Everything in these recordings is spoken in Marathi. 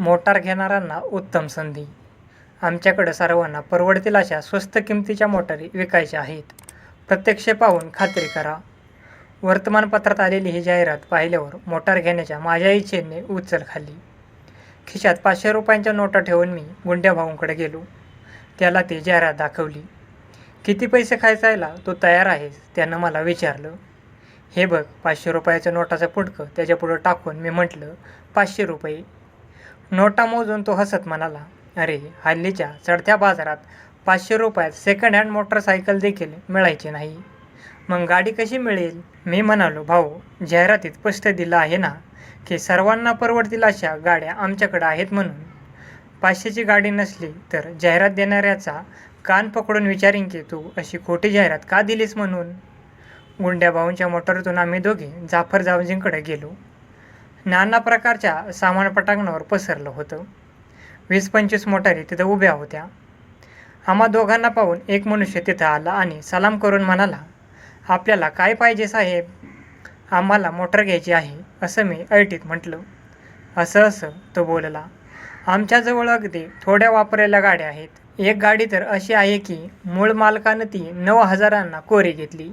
मोटार घेणाऱ्यांना उत्तम संधी. आमच्याकडं सर्वांना परवडतील अशा स्वस्त किमतीच्या मोटारी विकायच्या आहेत. प्रत्यक्ष पाहून खात्री करा. वर्तमानपत्रात आलेली ही जाहिरात पाहिल्यावर मोटार घेण्याच्या माझ्या इच्छेने उचल खाल्ली. खिशात पाचशे रुपयांच्या नोटा ठेवून मी गुंड्या भाऊंकडे गेलो. त्याला ती जाहिरात दाखवली. किती पैसे खायचायला? तो तयार आहेस? त्यानं मला विचारलं. हे बघ पाचशे रुपयाच्या नोटाचं पुटकं त्याच्यापुढं टाकून मी म्हटलं पाचशे रुपये. नोटा मोजून तो हसत म्हणाला अरे हल्लीच्या चढत्या बाजारात पाचशे रुपयात सेकंड हँड मोटरसायकल देखील मिळायची नाही. मग गाडी कशी मिळेल? मी म्हणालो भाऊ जाहिरातीत स्पष्ट दिलं आहे ना की सर्वांना परवडतील अशा गाड्या आमच्याकडे आहेत म्हणून. पाचशेची गाडी नसली तर जाहिरात देणाऱ्याचा कान पकडून विचारीन की तू अशी खोटी जाहिरात का दिलीस म्हणून? गुंड्या भाऊंच्या मोटरतून आम्ही दोघे जाफर जावजींकडे गेलो. नाना प्रकारच्या सामान पटांगणावर पसरलं होतं. वीस पंचवीस मोटारी तिथं उभ्या होत्या. आम्हा दोघांना पाहून एक मनुष्य तिथं आला आणि सलाम करून म्हणाला आपल्याला काय पाहिजे साहेब? आम्हाला मोटर घ्यायची आहे असं मी ऐटीत म्हटलं. असं असं तो बोलला. आमच्याजवळ अगदी थोड्या वापरलेल्या गाड्या आहेत. एक गाडी तर अशी आहे की मूळ मालकानं ती नऊ हजारांना कोरी घेतली.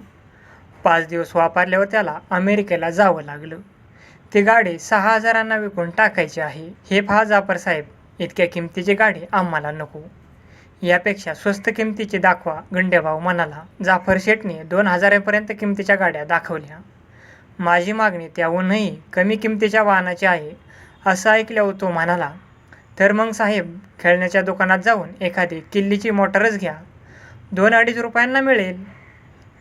पाच दिवस वापरल्यावर त्याला अमेरिकेला जावं लागलं. ती गाडी सहा हजारांना विकून टाकायची आहे. हे पहा जापर साहेब इतक्या किमतीची गाडी आम्हाला नको. यापेक्षा स्वस्त किमतीची दाखवा गंडेभाऊ म्हणाला जाफर शेटने दोन हजारापर्यंत किमतीच्या गाड्या दाखवल्या. माझी मागणी त्याहूनही कमी किमतीच्या वाहनाची आहे असं ऐकल्यावर तो म्हणाला तर मग साहेब खेळण्याच्या दुकानात जाऊन एखादी किल्लीची मोटरच घ्या. दोन अडीच रुपयांना मिळेल.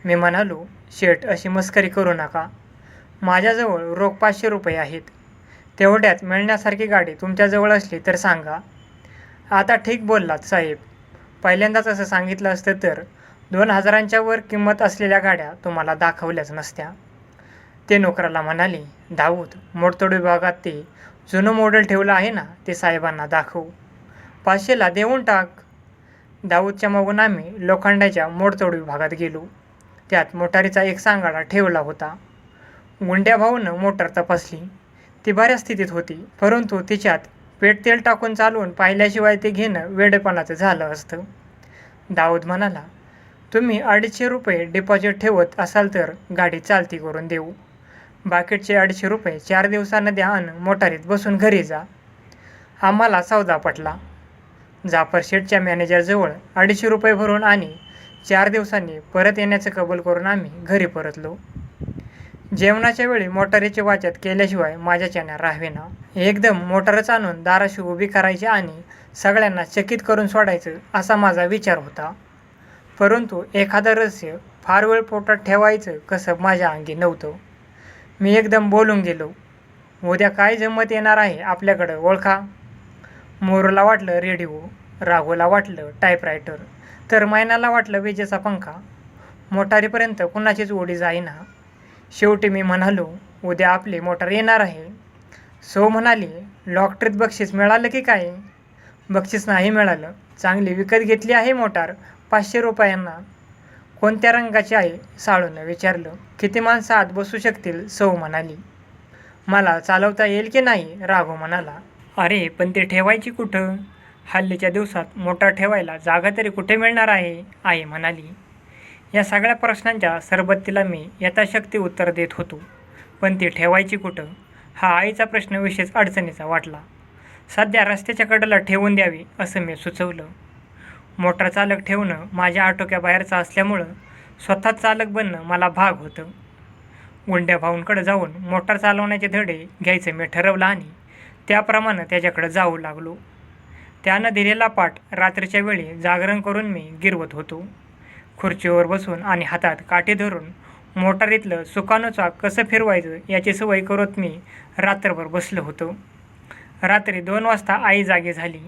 मी म्हणालो शेट अशी मस्करी करू नका. माझ्याजवळ रोख पाचशे रुपये आहेत. तेवढ्यात मिळण्यासारखी गाडी तुमच्याजवळ असली तर सांगा. आता ठीक बोललात साहेब. पहिल्यांदाच असं सांगितलं असतं तर दोन हजारांच्या वर किंमत असलेल्या गाड्या तुम्हाला दाखवल्याच नसत्या. ते नोकराला म्हणाले दाऊद मोडतोड विभागात ते जुनं मॉडेल ठेवलं आहे ना ते साहेबांना दाखवू. पाचशेला देऊन टाक. दाऊदच्या मागून आम्ही लोखंडाच्या मोडतोड विभागात गेलो. त्यात मोटारीचा एक सांगाडा ठेवला होता. गुंड्या भाऊनं मोटर तपासली. ती बऱ्या स्थितीत होती परंतु तिच्यात पेट तेल टाकून चालवून पाहिल्याशिवाय ते घेणं वेडेपणाचं झालं असतं. दाऊद म्हणाला तुम्ही अडीचशे रुपये डिपॉझिट ठेवत असाल तर गाडी चालती करून देऊ. बाकीचे अडीचशे रुपये चार दिवसानं द्या आणि मोटारीत बसून घरी जा. आम्हाला सौदा पटला. जाफर शेठच्या मॅनेजरजवळ अडीचशे रुपये भरून आणि चार दिवसांनी परत येण्याचं कबूल करून आम्ही घरी परतलो. जेवणाच्या वेळी मोटारीची वाचत केल्याशिवाय माझ्याच्याने राहावेना एकदम मोटारच आणून दाराशी उभी करायची आणि सगळ्यांना चकित करून सोडायचं असा माझा विचार होता. परंतु एखादं रहस्य फार वेळ पोटात ठेवायचं कसं माझ्या अंगी नव्हतं. मी एकदम बोलून गेलो उद्या काय जमत येणार आहे आपल्याकडं ओळखा? मोरूला वाटलं रेडिओ राघूला वाटलं टाईपरायटर तर मैनाला वाटलं विजेचा पंखा. मोटारीपर्यंत कुणाचीच ओढी जाईना. शेवटी मी म्हणालो उद्या आपली मोटार येणार आहे. सो म्हणाली लॉटरीत बक्षीस मिळालं की काय? बक्षीस नाही मिळालं. चांगली विकत घेतली आहे मोटार. पाचशे रुपयांना. कोणत्या रंगाची आहे? साळूनं विचारलं. किती माणसं आत बसू शकतील? सौ म्हणाली. मला चालवता येईल की नाही? राघव म्हणाला. अरे पण ते ठेवायची कुठं? हल्लीच्या दिवसात मोटार ठेवायला जागा तरी कुठे मिळणार आहे? आई म्हणाली. या सगळ्या प्रश्नांच्या सरबत्तीला मी यथाशक्ती उत्तर देत होतो. पण ती ठेवायची कुठं? हा आईचा प्रश्न विशेष अडचणीचा वाटला. सध्या रस्त्याच्या कडेला ठेवून द्यावी असं मी सुचवलं. मोटार चालक ठेवणं माझ्या आटोक्याबाहेरचं असल्यामुळं स्वतः चालक बनणं मला भाग होतं. गुंड्या भाऊंकडे जाऊन मोटार चालवण्याचे धडे घ्यायचं मी ठरवलं आणि त्याप्रमाणे त्याच्याकडे जाऊ लागलो. त्यानं दिलेला पाठ रात्रीच्या वेळी जागरण करून मी गिरवत होतो. खुर्चीवर बसून आणि हातात काठी धरून मोटारीतलं सुकानं चाक कसं फिरवायचं याची सवय करत मी रात्रभर बसलो होतो. रात्री दोन वाजता आई जागी झाली.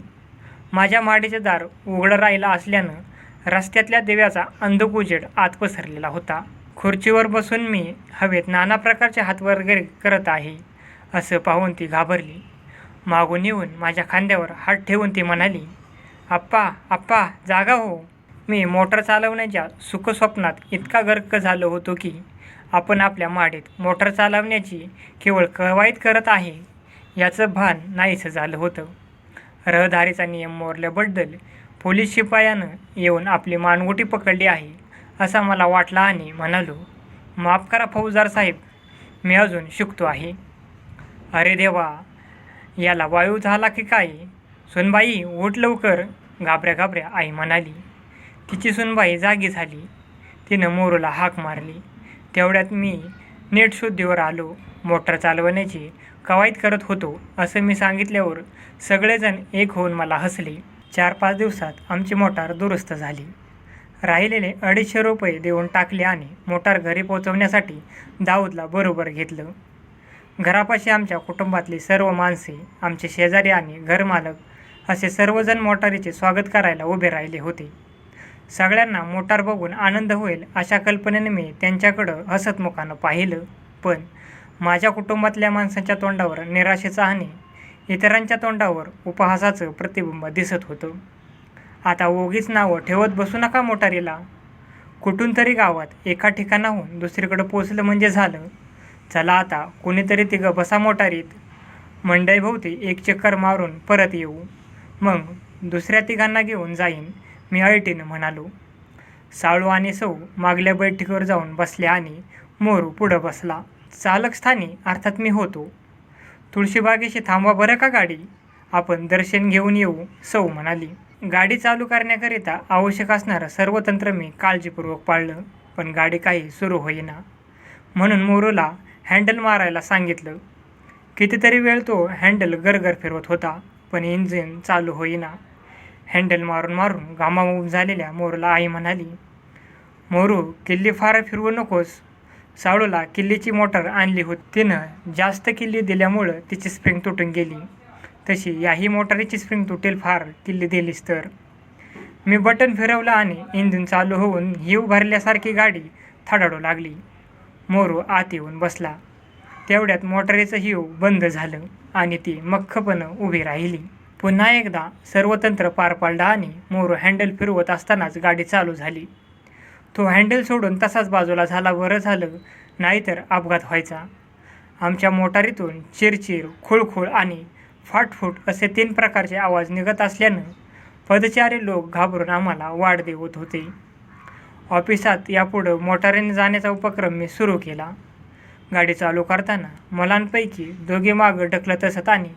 माझ्या माडीचे दार उघडं राहिलं असल्यानं रस्त्यातल्या दिव्याचा अंधुक उजेड आत पसरलेला होता. खुर्चीवर बसून मी हवेत नाना प्रकारचे हातवर वगैरे करत आहे असं पाहून ती घाबरली. मागून येऊन माझ्या खांद्यावर हात ठेवून ती म्हणाली आप्पा आप्पा जागा हो. मी मोटर चालवण्याच्या सुखस्वप्नात इतका गर्क झालो होतो की आपण आपल्या माडीत मोटर चालवण्याची केवळ कवायत करत आहे याचं भान नाहीसं झालं होतं. रहदारीचा नियम मोरल्याबद्दल पोलीस शिपायानं येऊन आपली मानगुटी पकडली आहे असा मला वाटला आणि म्हणालो माफ करा फौजदार साहेब मी अजून शिकतो आहे. अरे देवा याला वायू झाला की काय? सुनबाई उठ लवकर घाबऱ्या घाबऱ्या आई म्हणाली. तिची सुनबाई जागी झाली. तिनं मोरूला हाक मारली. तेवढ्यात मी नीट शुद्धीवर आलो. मोटर चालवण्याची कवायत करत होतो असं मी सांगितल्यावर सगळेजण एक होऊन मला हसले. चार पाच दिवसात आमची मोटार दुरुस्त झाली. राहिलेले अडीचशे रुपये देऊन टाकले आणि मोटार घरी पोहोचवण्यासाठी दाऊदला बरोबर घेतलं. घरापाशी आमच्या कुटुंबातली सर्व माणसे आमचे शेजारी आणि घरमालक असे सर्वजण मोटारीचे स्वागत करायला उभे राहिले होते. सगळ्यांना मोटार बघून आनंद होईल अशा कल्पनेने मी त्यांच्याकडं हसतमुखानं पाहिलं. पण माझ्या कुटुंबातल्या माणसांच्या तोंडावर निराशेचा आणि इतरांच्या तोंडावर उपहासाचं प्रतिबिंब दिसत होतं. आता ओगीच नावं ठेवत बसू नका मोटारीला. कुठून तरी गावात एका ठिकाणाहून दुसरीकडं पोचलं म्हणजे झालं. चला आता कोणीतरी तिघं बसा मोटारीत. मंडईभोवती एक चक्कर मारून परत येऊ. मग दुसऱ्या तिघांना घेऊन जाईन. मी अळटीनं म्हणालो साळू आणि सौ मागल्या बैठकीवर जाऊन बसल्या आणि मोरू पुढं बसला. चालकस्थानी अर्थात मी होतो. तुळशीबागेशी थांबवा बरं का गाडी? आपण दर्शन घेऊन येऊ सौ म्हणाली. गाडी चालू करण्याकरिता आवश्यक असणारं सर्व तंत्र मी काळजीपूर्वक पाळलं पण गाडी काही सुरू होईना. म्हणून मोरूला हँडल मारायला सांगितलं. कितीतरी वेळ तो हँडल गरगर फिरवत होता पण इंजिन चालू होईना. हँडल मारून मारून घामाघूम झालेल्या मोरूला आई म्हणाली मोरू किल्ली फार फिरवू नकोस. साळूला किल्लीची मोटर आणली होती. तिनं जास्त किल्ली दिल्यामुळं तिची स्प्रिंग तुटून गेली. तशी याही मोटारीची स्प्रिंग तुटेल फार किल्ली दिलीस तर. मी बटन फिरवलं आणि इंजिन चालू होऊन हिव भरल्यासारखी गाडी थडाडू लागली. मोरू आत येऊन बसला. तेवढ्यात मोटारीचं हिव बंद झालं आणि ती मख्खपणं उभी राहिली. पुन्हा एकदा सर्व तंत्र पार पाडला आणि मोरू हँडल फिरवत असतानाच गाडी चालू झाली. तो हँडल सोडून तसाच बाजूला झाला बरं झालं नाहीतर अपघात व्हायचा. आमच्या मोटारीतून चिरचिर खुळखुळ आणि फाटफूट असे तीन प्रकारचे आवाज निघत असल्यानं पदचारी लोक घाबरून आम्हाला वाढ देवत होते. ऑफिसात यापुढं मोटारीने जाण्याचा उपक्रम मी सुरू केला. गाडी चालू करताना मुलांपैकी दोघे मागं ढकलत असत आणि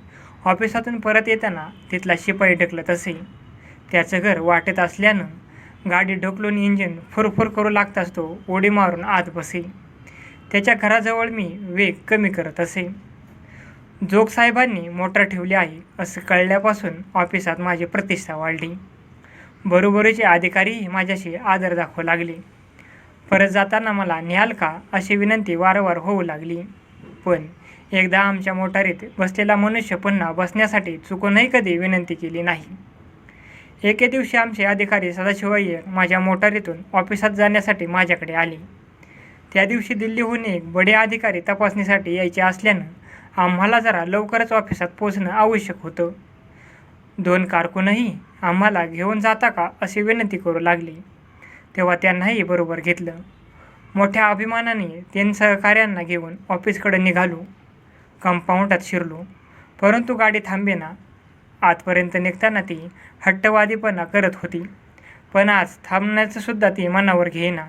ऑफिसातून परत येताना तिथला शिपाई ढकलत असे. त्याचं घर वाटत असल्यानं गाडी ढकलून इंजिन फुरफुर करू लागताच तो उडी मारून आत बसे. त्याच्या घराजवळ मी वेग कमी करत असे. जोगसाहेबांनी मोटर ठेवली आहे असं कळल्यापासून ऑफिसात माझी प्रतिष्ठा वाढली. बरोबरीचे अधिकारीही माझ्याशी आदर दाखवू लागले. परत जाताना मला न्याल का अशी विनंती वारंवार होऊ लागली. पण एकदा आमच्या मोटारीत बसलेला मनुष्य पुन्हा बसण्यासाठी चुकूनही कधी विनंती केली नाही. एके दिवशी आमचे अधिकारी सदाशिव अय्यर माझ्या मोटारीतून ऑफिसात जाण्यासाठी माझ्याकडे आले. त्या दिवशी दिल्लीहून एक बडे अधिकारी तपासणीसाठी यायचे असल्यानं आम्हाला जरा लवकरच ऑफिसात पोचणं आवश्यक होतं. दोन कारकूनही आम्हाला घेऊन जाता का अशी विनंती करू लागली. तेव्हा त्यांनाही बरोबर घेतलं. मोठ्या अभिमानाने तीन सहकाऱ्यांना घेऊन ऑफिसकडे निघालो. कंपाऊंडात शिरलो. परंतु गाडी थांबेना. आतपर्यंत निघताना ती हट्टवादीपणा करत होती. पण आज थांबण्याचंसुद्धा ती मनावर घेईना.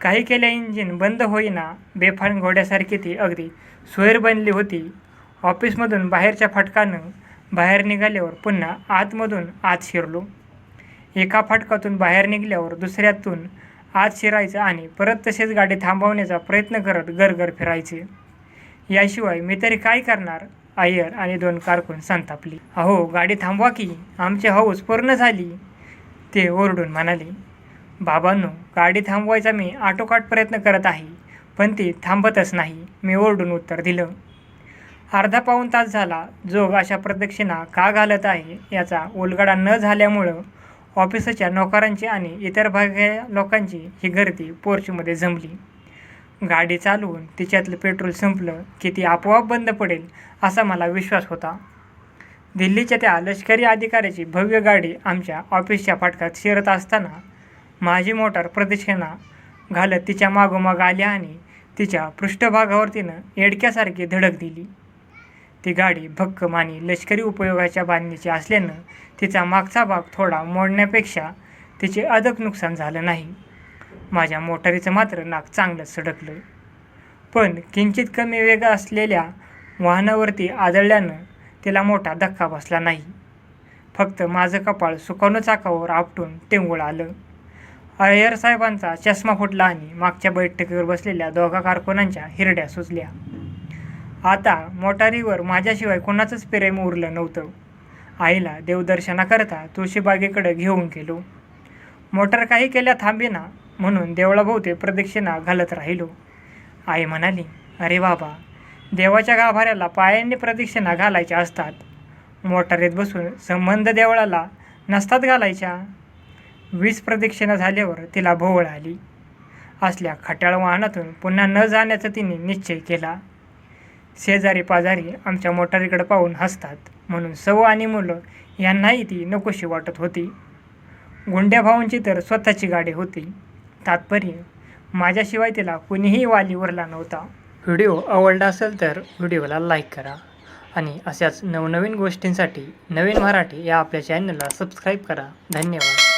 काही केल्या इंजिन बंद होईना बेफान घोड्यासारखी ती अगदी सोयर बनली होती. ऑफिसमधून बाहेरच्या फटकानं बाहेर निघाल्यावर पुन्हा आतमधून आत शिरलो. एका फाटकातून बाहेर निघाल्यावर दुसऱ्यातून आत शिरायचं आणि परत तसेच गाडी थांबवण्याचा प्रयत्न करत गरगर फिरायचे. याशिवाय मी तरी काय करणार? अय्यर आणि दोन कारकून संतापली. अहो गाडी थांबवा की आमची हौस पूर्ण झाली. ते ओरडून म्हणाले बाबांनो गाडी थांबवायचा मी आटोकाट प्रयत्न करत आहे पण ती थांबतच नाही मी ओरडून उत्तर दिलं. अर्धा पाऊण तास झाला जोग अशा प्रदक्षिणा का घालत आहे याचा उलगडा न झाल्यामुळं ऑफिसच्या नोकरांची आणि इतर भाग्या लोकांची ही गर्दी पोर्चमध्ये जमली. गाडी चालवून तिच्यातलं पेट्रोल संपलं की ती आपोआप बंद पडेल असा मला विश्वास होता. दिल्लीच्या त्या लष्करी अधिकाऱ्याची भव्य गाडी आमच्या ऑफिसच्या फाटकात शिरत असताना माझी मोटार प्रदक्षिणा घालत तिच्या मागोमाग आली आणि तिच्या पृष्ठभागावर तिनं येडक्यासारखी धडक दिली. ती गाडी भक्कम आणि लष्करी उपयोगाच्या बांधणीची असल्यानं तिचा मागचा भाग थोडा मोडण्यापेक्षा तिचे अधिक नुकसान झालं नाही. माझ्या मोटारीचं मात्र नाक चांगलंच सडकलं. पण किंचित कमी वेग असलेल्या वाहनावरती आदळल्यानं तिला मोठा धक्का बसला नाही. फक्त माझं कपाळ सुकवणं चाकावर आपटून टेंगूळ आलं. अय्यर साहेबांचा चष्मा फुटला आणि मागच्या बैठकीवर बसलेल्या दोघा कारकुनांच्या हिरड्या सुचल्या आता मोटारीवर माझ्याशिवाय कोणाचंच प्रेम उरलं नव्हतं. आईला देवदर्शनाकरता तुळशीबागेकडे घेऊन गेलो. मोटार काही केल्या थांबेना म्हणून देवळाभोवती प्रदक्षिणा घालत राहिलो. आई म्हणाली अरे बाबा देवाच्या गाभाऱ्याला पायांनी प्रदक्षिणा घालायच्या असतात. मोटारीत बसून संबंध देवळाला नसतात घालायच्या. वीस प्रदक्षिणा झाल्यावर तिला भोवळ आली. असल्या खट्याळ वाहनातून पुन्हा न जाण्याचा तिने निश्चय केला. शेजारी पाजारी आमच्या मोटारीकडे पाहून हसतात म्हणून सव आणि मुलं यांनाही ती नकोशी वाटत होती. गुंड्या भाऊंची तर स्वतःची गाडी होती. तात्पर्य माझ्याशिवाय तिला कुणीही वाली उरला नव्हता. व्हिडिओ आवडला असेल तर व्हिडिओला लाईक करा आणि अशाच नवनवीन गोष्टींसाठी नवीन मराठी या आपल्या चॅनलला सबस्क्राईब करा. धन्यवाद.